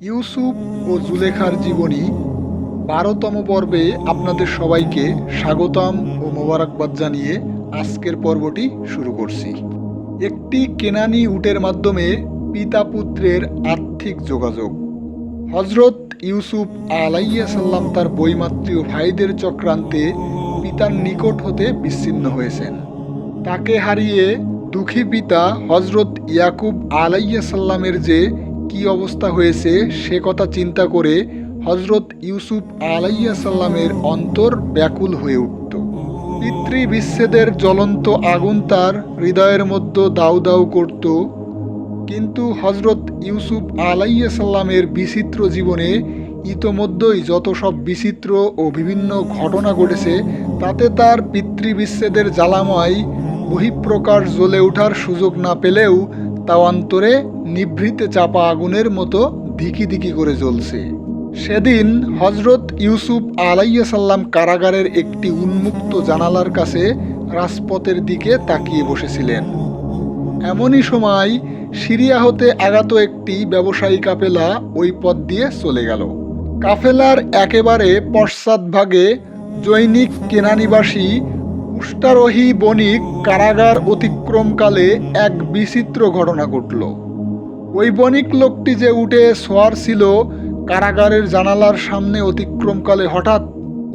ইউসুফ ও জুলেখার জীবনী বারোতম পর্বে আপনাদের সবাইকে স্বাগতম ও মোবারকবাদ জানিয়ে আজকের পর্বটি শুরু করছি। একটি কেনানি উটের মাধ্যমে পিতা পুত্রের আর্থিক যোগাযোগ। হজরত ইউসুফ আলাইয়া সাল্লাম তার বৈমাত্রীয় ভাইদের চক্রান্তে পিতার নিকট হতে বিচ্ছিন্ন হয়েছেন। তাকে হারিয়ে দুঃখী পিতা হজরত ইয়াকুব আলাইয়া সাল্লামের যে কি অবস্থা হয়েছে সে কথা চিন্তা করে হজরত ইউসুফ আলাইয়া সাল্লামের অন্তর ব্যাকুল হয়ে উঠত। পিতৃ বিচ্ছেদের জ্বলন্ত আগুন তার হৃদয়ের মধ্যে দাউ দাউ করত, কিন্তু হজরত ইউসুফ আলাইয়া সাল্লামের বিচিত্র জীবনে ইতোমধ্যেই যত সব বিচিত্র ও বিভিন্ন ঘটনা ঘটেছে, তাতে তার পিতৃবিচ্ছেদের জ্বালাময় বহিঃপ্রকাশ জ্বলে ওঠার সুযোগ না পেলেও তা অন্তরে নিভৃতে চাপা আগুনের মতো ধিকি দিকি করে জ্বলছে। সেদিন হজরত ইউসুফ আলাইয়া সাল্লাম কারাগারের একটি উন্মুক্ত জানালার কাছে রাজপথের দিকে তাকিয়ে বসেছিলেন। এমনই সময় সিরিয়া হতে আগাত একটি ব্যবসায়ী কাফেলা ওই পথ দিয়ে চলে গেল। কাফেলার একেবারে পশ্চাৎভাগে জৈনিক কেনানিবাসী উষ্টারোহী বণিক কারাগার অতিক্রমকালে এক বিচিত্র ঘটনা ঘটল। ওই বণিক লোকটি যে উঠে শোয়ার ছিল, কারাগারের জানালার সামনে অতিক্রমকালে হঠাৎ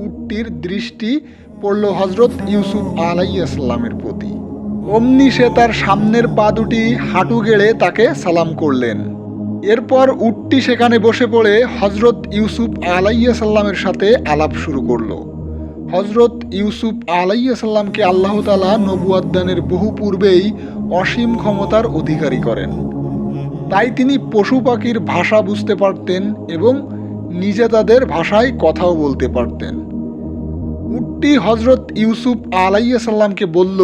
উটটির দৃষ্টি পড়ল হজরত ইউসুফ আলাইসাল্লামের প্রতি। অমনি সে তার সামনের পা দুটি হাঁটু গেড়ে তাকে সালাম করলেন। এরপর উটটি সেখানে বসে পড়ে হজরত ইউসুফ আলাইয়া সাল্লামের সাথে আলাপ শুরু করল। হজরত ইউসুফ আলাইয়া সাল্লামকে আল্লাহ তালা নবুয়াদ্দানের বহু পূর্বেই অসীম ক্ষমতার অধিকারী করেন। তাই তিনি পশু পাখির ভাষা বুঝতে পারতেন এবং নিজে তাদের ভাষায় কথাও বলতে পারতেন। উটটি হজরত ইউসুফ আলাইয়া সাল্লামকে বলল,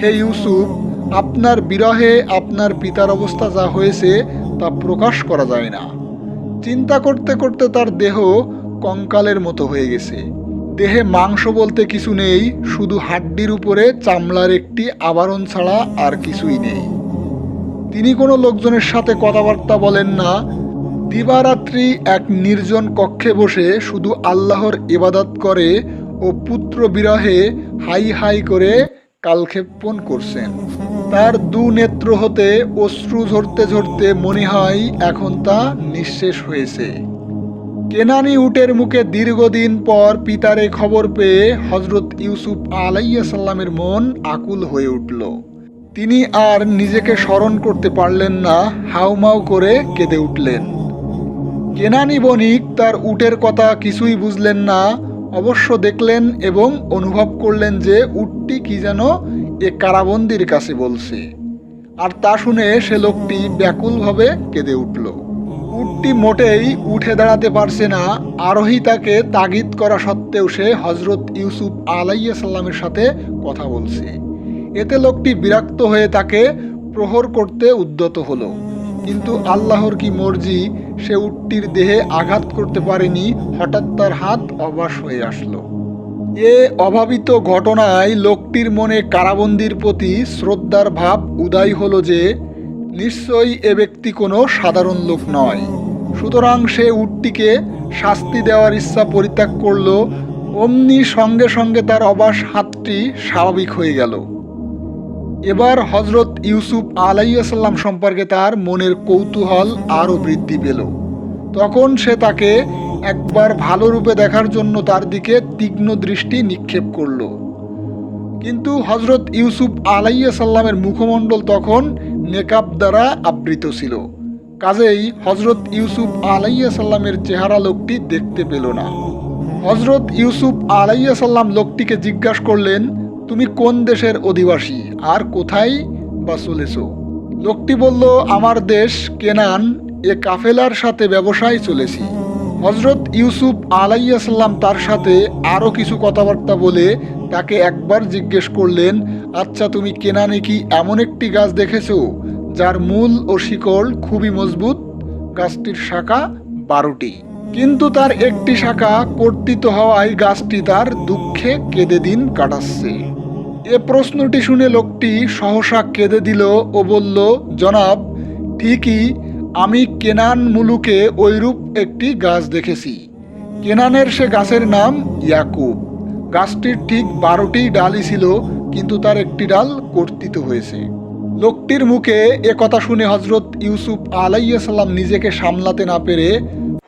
হে ইউসুফ, আপনার বিরহে আপনার পিতার অবস্থা যা হয়েছে তা প্রকাশ করা যায় না। চিন্তা করতে করতে তার দেহ কঙ্কালের মতো হয়ে গেছে। দেহে মাংস বলতে কিছু নেই, শুধু হাড্ডির উপরে চামড়ার একটি আবরণ ছাড়া আর কিছুই নেই। তিনি কোনো লোকজনের সাথে কথাবার্তা বলেন না। দিবারাত্রি এক নির্জন কক্ষে বসে শুধু আল্লাহর ইবাদত করে ও পুত্র বিরহে হাই হাই করে কালক্ষেপণ করছেন। তার দু নেত্র হতে অশ্রু ঝরতে ঝরতে মনে হয় এখন তা নিঃশেষ হয়েছে। কেনানি উটের মুখে দীর্ঘদিন পর পিতারে খবর পেয়ে হজরত ইউসুফ আলাইয়া সাল্লামের মন আকুল হয়ে উঠল। তিনি আর নিজেকে স্মরণ করতে পারলেন না, হাউমাউ করে কেঁদে উঠলেন। কেনানি বণিক তার উটের কথা কিছুই বুঝলেন না, অবশ্য দেখলেন এবং অনুভব করলেন যে উটটি কি যেন এ কারাবন্দির কাছে বলছে। আর তা শুনে সে লোকটি ব্যাকুলভাবে কেঁদে উঠল। উটটি মোটেই উঠে দাঁড়াতে পারছে না, আরোহী তাকে তাগিদ করা সত্ত্বেও সে হজরত ইউসুফ আলাইয়া সাল্লামের সাথে কথা বলছে। এতে লোকটি বিরক্ত হয়ে তাকে প্রহর করতে উদ্যত হলো। কিন্তু আল্লাহর কি মর্জি সে উটটির দেহে আঘাত করতে পারেনি, হঠাৎ তার হাত অবাস হয়ে আসলো। এ অভাবিত ঘটনায় লোকটির মনে কারাবন্দির প্রতি শ্রদ্ধার ভাব উদয় হলো যে, নিশ্চয়ই এ ব্যক্তি কোনো সাধারণ লোক নয়। সুতরাং সে উটটিকে শাস্তি দেওয়ার ইচ্ছা পরিত্যাগ করল, অমনি সঙ্গে সঙ্গে তার অবাস হাতটি স্বাভাবিক হয়ে গেল। এবার হজরত ইউসুফ আলাইসাল্লাম সম্পর্কে তার মনের কৌতূহল আরও বৃদ্ধি পেল। তখন সে তাকে একবার ভালো রূপে দেখার জন্য তার দিকে তীক্ষ্ণ দৃষ্টি নিক্ষেপ করল। কিন্তু হজরত ইউসুফ আলাইয়া সাল্লামের মুখমণ্ডল তখন নেকাব দ্বারা আবৃত ছিল। কাজেই হজরত ইউসুফ আলাইয়া সাল্লামের চেহারা লোকটি দেখতে পেল না। হজরত ইউসুফ আলাইয়া সাল্লাম লোকটিকে জিজ্ঞাসা করলেন তুমি কোন দেশের অধিবাসী? আর কোথায় বা চলেছ? লোকটি বলল, আমার দেশ কেনান, এ কাফেলার সাথে ব্যবসায় চলেছি। হজরত ইউসুফ আলাইয়া সাল্লাম তার সাথে আরও কিছু কথাবার্তা বলে তাকে একবার জিজ্ঞেস করলেন আচ্ছা তুমি কেনানে কি এমন একটি গাছ দেখেছ, যার মূল ও শিকড় খুবই মজবুত? গাছটির শাখা বারোটি। কিন্তু তার একটি শাখা কর্তৃত হওয়ায় গাছটি তার দুঃখে কেঁদে দিন কাটাচ্ছে। এ প্রশ্নটি শুনে লোকটি সহসা কেঁদে দিল ও বলল, জনাব, ঠিকই, আমি কেনান মুলুকে ঐরূপ একটি গাছ দেখেছি। কেনানের সে গাছের নাম ইয়াকুব। গাছটির ঠিক বারোটি ডালই ছিল, কিন্তু তার একটি ডাল কর্তিত হয়েছে। লোকটির মুখে এ কথা শুনে হজরত ইউসুফ আলাইসাল্লাম নিজেকে সামলাতে না পেরে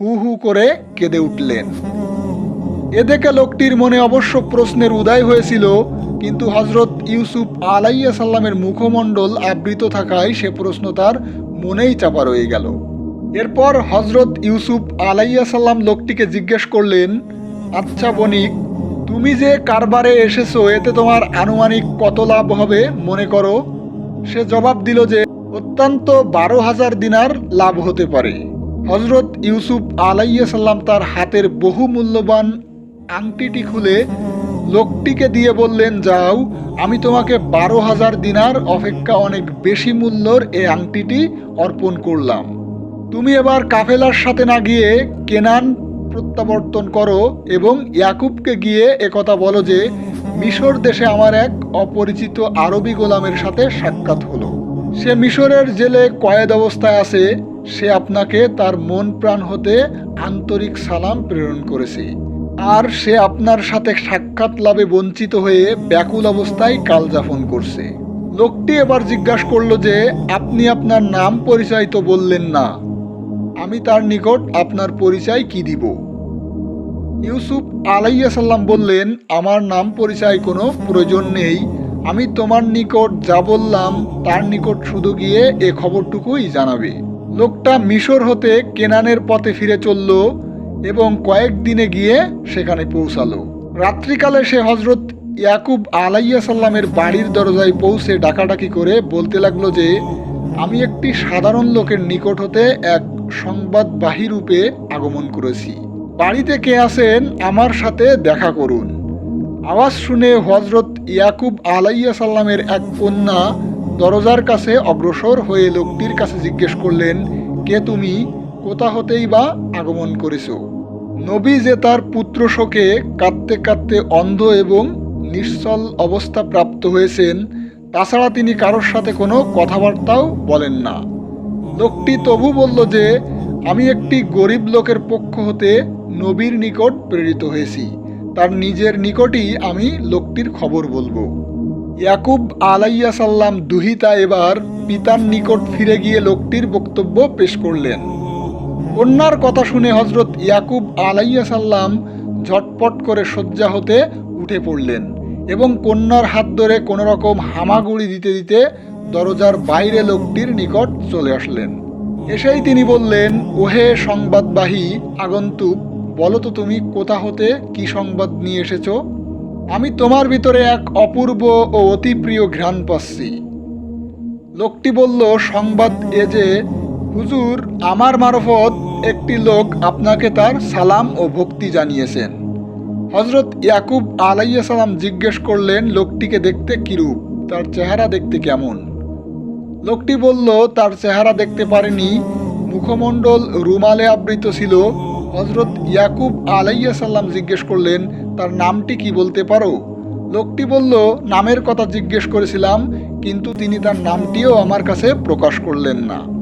হু হু করে কেঁদে উঠলেন। এ দেখে লোকটির মনে অবশ্য প্রশ্নের উদয় হয়েছিল, কিন্তু হজরত ইউসুফ আলাইয়া সাল্লামের মুখমণ্ডল আবৃত থাকায় সে প্রশ্ন তার মনেই চাপা রয়ে গেল। এরপর হজরত ইউসুফ আলাইয়া সাল্লাম লোকটিকে জিজ্ঞেস করলেন আচ্ছা বণিক, তুমি যে কারবারে এসেছ, এতে তোমার আনুমানিক কত লাভ হবে মনে করো? সে জবাব দিল যে, অত্যন্ত বারো হাজার দিনার লাভ হতে পারে। হজরত ইউসুফ আলাইয়া সাল্লাম তার হাতের বহু মূল্যবান আংটিটি খুলে লোকটিকে দিয়ে বললেন, যাও, আমি তোমাকে বারো হাজার দিনার অপেক্ষা অনেক বেশি মূল্যর এই আংটিটি অর্পণ করলাম। তুমি এবার কাফেলার সাথে না গিয়ে কেনান প্রত্যাবর্তন করো এবং ইয়াকুবকে গিয়ে একথা বলো যে, মিশর দেশে আমার এক অপরিচিত আরবি গোলামের সাথে সাক্ষাৎ হলো। সে মিশরের জেলে কয়েদ অবস্থায় আছে। সে আপনাকে তার মন প্রাণ হতে আন্তরিক সালাম প্রেরণ করেছে। আর সে আপনার সাথে সাক্ষাৎ লাভে বঞ্চিত হয়ে ব্যাকুল অবস্থায় কাল যাপন করছে। লোকটি এবার জিজ্ঞাসা করল যে, আপনি আপনার নাম পরিচয় তো বললেন না। আমি তার নিকট আপনার পরিচয় কি দিব? ইউসুফ আলাইয়া সাল্লাম বললেন, আমার নাম পরিচয় কোনো প্রয়োজন নেই। আমি তোমার নিকট যা বললাম, তার নিকট শুধু গিয়ে এ খবরটুকুই জানাবে। লোকটা মিশর হতে কেনানের পথে ফিরে চলল এবং কয়েকদিনে গিয়ে সেখানে পৌঁছালো। রাত্রিকালে সে হজরত ইয়াকুব আলাইয়া সাল্লামের বাড়ির দরজায় পৌঁছে ডাকাডাকি করে বলতে লাগল যে, আমি একটি সাধারণ লোকের নিকট হতে এক সংবাদবাহী রূপে আগমন করেছি। বাড়িতে কে আছেন আমার সাথে দেখা করুন। আওয়াজ শুনে হজরত ইয়াকুব আলাইয়া সাল্লামের এক কন্যা দরজার কাছে অগ্রসর হয়ে লোকটির কাছে জিজ্ঞেস করলেন, কে তুমি? কোথা হতেই বা আগমন করেছ? নবী যে তার পুত্র শোকে কাঁদতে কাঁদতে অন্ধ এবং নিশ্চল অবস্থা প্রাপ্ত হয়েছেন, তাছাড়া তিনি কারোর সাথে কোনো কথাবার্তাও বলেন না। লোকটি তবু বলল যে, আমি একটি গরিব লোকের পক্ষ হতে নবীর নিকট প্রেরিত হয়েছি। তার নিজের নিকটই আমি লোকটির খবর বলব। ইয়াকুব আলাইয়া সাল্লাম দুহিতা এবার পিতার নিকট ফিরে গিয়ে লোকটির বক্তব্য পেশ করলেন। কন্যার কথা শুনে হজরত ইয়াকুব আলাইয়া সাল্লাম ঝটপট করে শয্যা হতে উঠে পড়লেন এবং কন্যার হাত ধরে কোনো রকম হামাগুড়ি দিতে দিতে দরজার বাইরে লোকটির নিকট চলে আসলেন। এসেই তিনি বললেন, ওহে সংবাদবাহী আগন্তুক, বলো তো তুমি কোথা হতে কি সংবাদ নিয়ে এসেছ? আমি তোমার ভিতরে এক অপূর্ব ও অতি প্রিয় ঘ্রাণ পাচ্ছি। লোকটি বলল, সংবাদ এ যে হুজুর আমার মারফত একটি লোক আপনাকে তার সালাম ও ভক্তি জানিয়েছেন। হজরত ইয়াকুব আলাইয়া সালাম জিজ্ঞেস করলেন, লোকটিকে দেখতে কিরূপ তার চেহারা দেখতে কেমন? লোকটি বলল, তার চেহারা দেখতে পারেনি। মুখমণ্ডল রুমালে আবৃত ছিল। হজরত ইয়াকুব আলাইয়া সাল্লাম জিজ্ঞেস করলেন তার নামটি কি বলতে পারো? লোকটি বলল, নামের কথা জিজ্ঞেস করেছিলাম, কিন্তু তিনি তার নামটিও আমার কাছে প্রকাশ করলেন না।